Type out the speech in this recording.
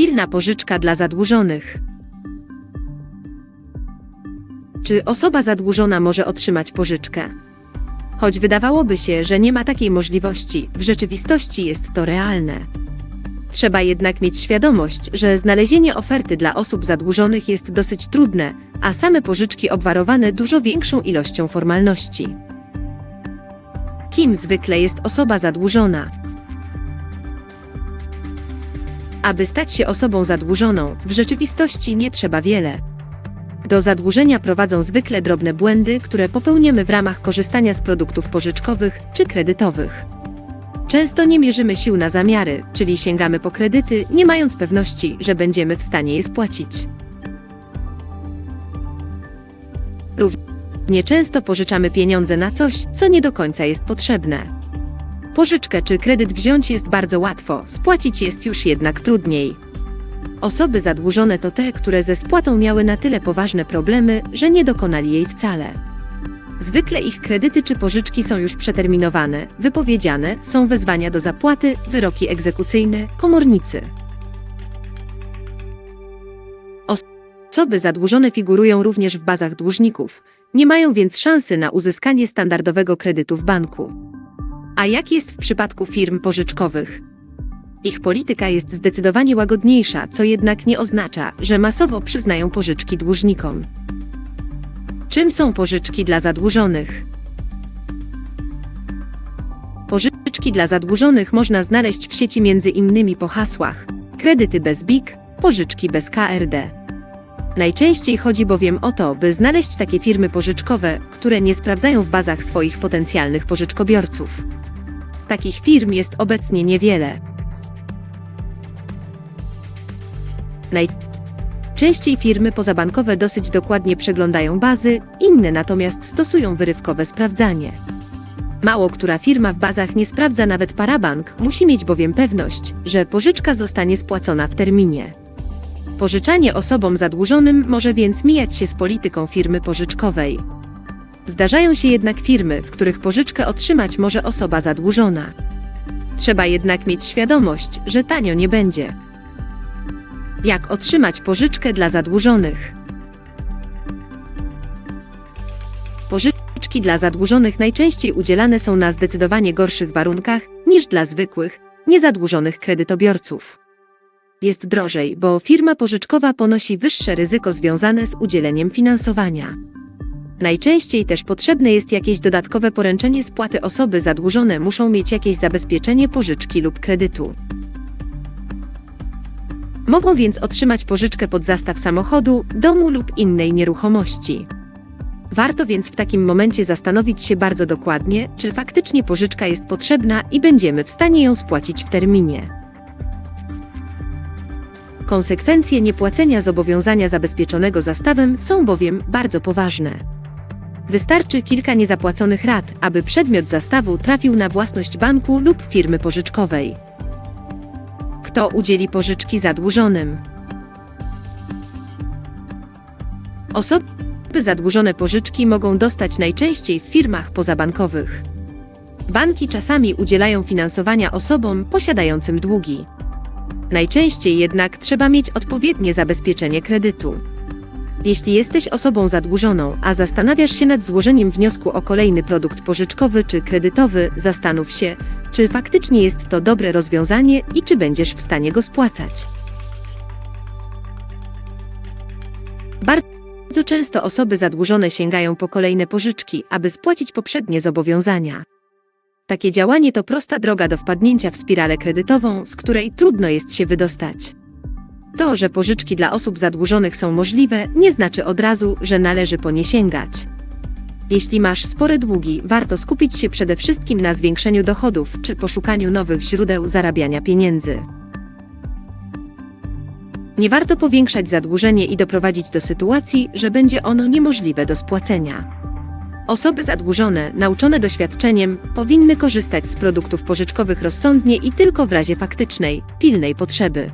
Pilna pożyczka dla zadłużonych. Czy osoba zadłużona może otrzymać pożyczkę? Choć wydawałoby się, że nie ma takiej możliwości, w rzeczywistości jest to realne. Trzeba jednak mieć świadomość, że znalezienie oferty dla osób zadłużonych jest dosyć trudne, a same pożyczki obwarowane dużo większą ilością formalności. Kim zwykle jest osoba zadłużona? Aby stać się osobą zadłużoną, w rzeczywistości nie trzeba wiele. Do zadłużenia prowadzą zwykle drobne błędy, które popełniamy w ramach korzystania z produktów pożyczkowych czy kredytowych. Często nie mierzymy sił na zamiary, czyli sięgamy po kredyty, nie mając pewności, że będziemy w stanie je spłacić. Równie często pożyczamy pieniądze na coś, co nie do końca jest potrzebne. Pożyczkę czy kredyt wziąć jest bardzo łatwo, spłacić jest już jednak trudniej. Osoby zadłużone to te, które ze spłatą miały na tyle poważne problemy, że nie dokonali jej wcale. Zwykle ich kredyty czy pożyczki są już przeterminowane, wypowiedziane, są wezwania do zapłaty, wyroki egzekucyjne, komornicy. Os- Osoby zadłużone figurują również w bazach dłużników, nie mają więc szansy na uzyskanie standardowego kredytu w banku. A jak jest w przypadku firm pożyczkowych? Ich polityka jest zdecydowanie łagodniejsza, co jednak nie oznacza, że masowo przyznają pożyczki dłużnikom. Czym są pożyczki dla zadłużonych? Pożyczki dla zadłużonych można znaleźć w sieci między innymi po hasłach kredyty bez BIK, pożyczki bez KRD. Najczęściej chodzi bowiem o to, by znaleźć takie firmy pożyczkowe, które nie sprawdzają w bazach swoich potencjalnych pożyczkobiorców. Takich firm jest obecnie niewiele. Najczęściej firmy pozabankowe dosyć dokładnie przeglądają bazy, inne natomiast stosują wyrywkowe sprawdzanie. Mało która firma w bazach nie sprawdza nawet parabank, musi mieć bowiem pewność, że pożyczka zostanie spłacona w terminie. Pożyczanie osobom zadłużonym może więc mijać się z polityką firmy pożyczkowej. Zdarzają się jednak firmy, w których pożyczkę otrzymać może osoba zadłużona. Trzeba jednak mieć świadomość, że tanio nie będzie. Jak otrzymać pożyczkę dla zadłużonych? Pożyczki dla zadłużonych najczęściej udzielane są na zdecydowanie gorszych warunkach niż dla zwykłych, niezadłużonych kredytobiorców. Jest drożej, bo firma pożyczkowa ponosi wyższe ryzyko związane z udzieleniem finansowania. Najczęściej też potrzebne jest jakieś dodatkowe poręczenie spłaty osoby zadłużone muszą mieć jakieś zabezpieczenie pożyczki lub kredytu. Mogą więc otrzymać pożyczkę pod zastaw samochodu, domu lub innej nieruchomości. Warto więc w takim momencie zastanowić się bardzo dokładnie, czy faktycznie pożyczka jest potrzebna i będziemy w stanie ją spłacić w terminie. Konsekwencje niepłacenia zobowiązania zabezpieczonego zastawem są bowiem bardzo poważne. Wystarczy kilka niezapłaconych rat, aby przedmiot zastawu trafił na własność banku lub firmy pożyczkowej. Kto udzieli pożyczki zadłużonym? Osoby zadłużone pożyczki mogą dostać najczęściej w firmach pozabankowych. Banki czasami udzielają finansowania osobom posiadającym długi. Najczęściej jednak trzeba mieć odpowiednie zabezpieczenie kredytu. Jeśli jesteś osobą zadłużoną, a zastanawiasz się nad złożeniem wniosku o kolejny produkt pożyczkowy czy kredytowy, zastanów się, czy faktycznie jest to dobre rozwiązanie i czy będziesz w stanie go spłacać. Bardzo często osoby zadłużone sięgają po kolejne pożyczki, aby spłacić poprzednie zobowiązania. Takie działanie to prosta droga do wpadnięcia w spiralę kredytową, z której trudno jest się wydostać. To, że pożyczki dla osób zadłużonych są możliwe, nie znaczy od razu, że należy po nie sięgać. Jeśli masz spore długi, warto skupić się przede wszystkim na zwiększeniu dochodów czy poszukaniu nowych źródeł zarabiania pieniędzy. Nie warto powiększać zadłużenie i doprowadzić do sytuacji, że będzie ono niemożliwe do spłacenia. Osoby zadłużone, nauczone doświadczeniem, powinny korzystać z produktów pożyczkowych rozsądnie i tylko w razie faktycznej, pilnej potrzeby.